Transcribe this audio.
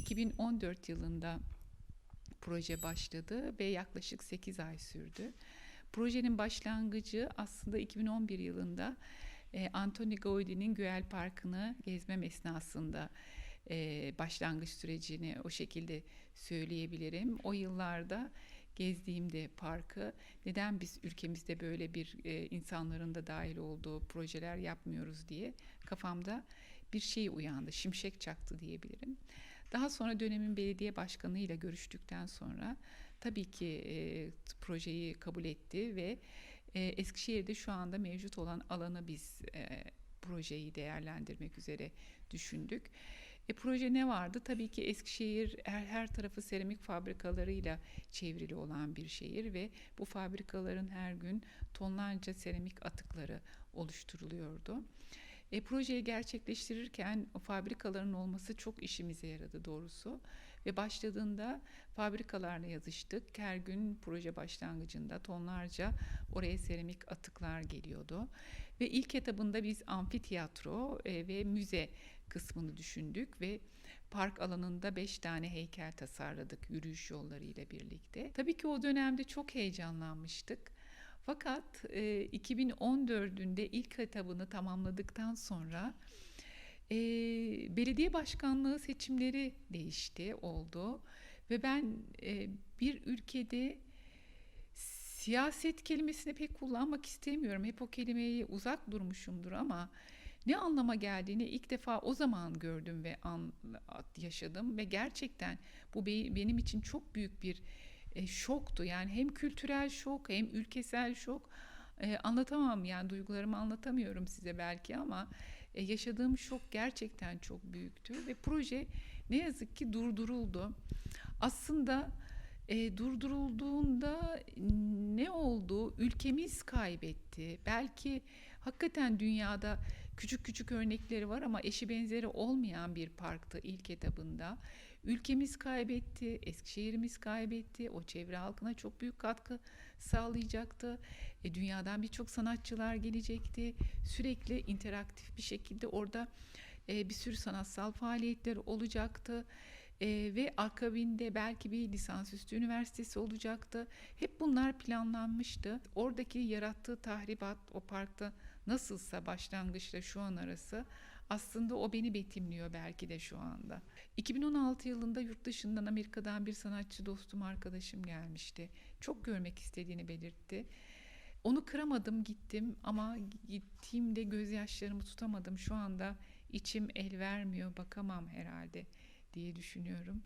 2014 yılında proje başladı ve yaklaşık 8 ay sürdü. Projenin başlangıcı aslında 2011 yılında e, Anthony Gaudi'nin Güell Parkı'nı gezmem esnasında e, başlangıç sürecini o şekilde söyleyebilirim. O yıllarda gezdiğimde parkı neden biz ülkemizde böyle bir e, insanların da dahil olduğu projeler yapmıyoruz diye kafamda bir şey uyandı. Şimşek çaktı diyebilirim. Daha sonra dönemin belediye başkanıyla görüştükten sonra tabii ki e, projeyi kabul etti ve e, Eskişehir'de şu anda mevcut olan alanı biz e, projeyi değerlendirmek üzere düşündük. E, proje ne vardı? Tabii ki Eskişehir her, her tarafı seramik fabrikalarıyla çevrili olan bir şehir ve bu fabrikaların her gün tonlarca seramik atıkları oluşturuluyordu. E, projeyi gerçekleştirirken o fabrikaların olması çok işimize yaradı doğrusu. Ve başladığında fabrikalarla yazıştık. Her gün proje başlangıcında tonlarca oraya seramik atıklar geliyordu. Ve ilk etabında biz amfiteyatro e, ve müze kısmını düşündük ve park alanında beş tane heykel tasarladık yürüyüş yolları ile birlikte. Tabii ki o dönemde çok heyecanlanmıştık. Fakat e, 2014'ünde ilk etabını tamamladıktan sonra e, belediye başkanlığı seçimleri değişti, oldu ve ben e, bir ülkede siyaset kelimesini pek kullanmak istemiyorum. Hep o kelimeyi uzak durmuşumdur ama ne anlama geldiğini ilk defa o zaman gördüm ve an, yaşadım ve gerçekten bu be, benim için çok büyük bir e, şoktu. Yani hem kültürel şok hem ülkesel şok. E, anlatamam yani duygularımı anlatamıyorum size belki ama e, yaşadığım şok gerçekten çok büyüktü ve proje ne yazık ki durduruldu. Aslında e, durdurulduğunda ne oldu? Ülkemiz kaybetti. Belki hakikaten dünyada küçük küçük örnekleri var ama eşi benzeri olmayan bir parktı ilk etabında. Ülkemiz kaybetti, Eskişehir'imiz kaybetti. O çevre halkına çok büyük katkı sağlayacaktı. E, dünyadan birçok sanatçılar gelecekti. Sürekli interaktif bir şekilde orada e, bir sürü sanatsal faaliyetler olacaktı. Ee, ve akabinde belki bir lisansüstü üniversitesi olacaktı. Hep bunlar planlanmıştı. Oradaki yarattığı tahribat o parkta nasılsa başlangıçla şu an arası aslında o beni betimliyor belki de şu anda. 2016 yılında yurt dışından Amerika'dan bir sanatçı dostum arkadaşım gelmişti. Çok görmek istediğini belirtti. Onu kıramadım gittim ama gittiğimde gözyaşlarımı tutamadım. Şu anda içim el vermiyor bakamam herhalde diye düşünüyorum.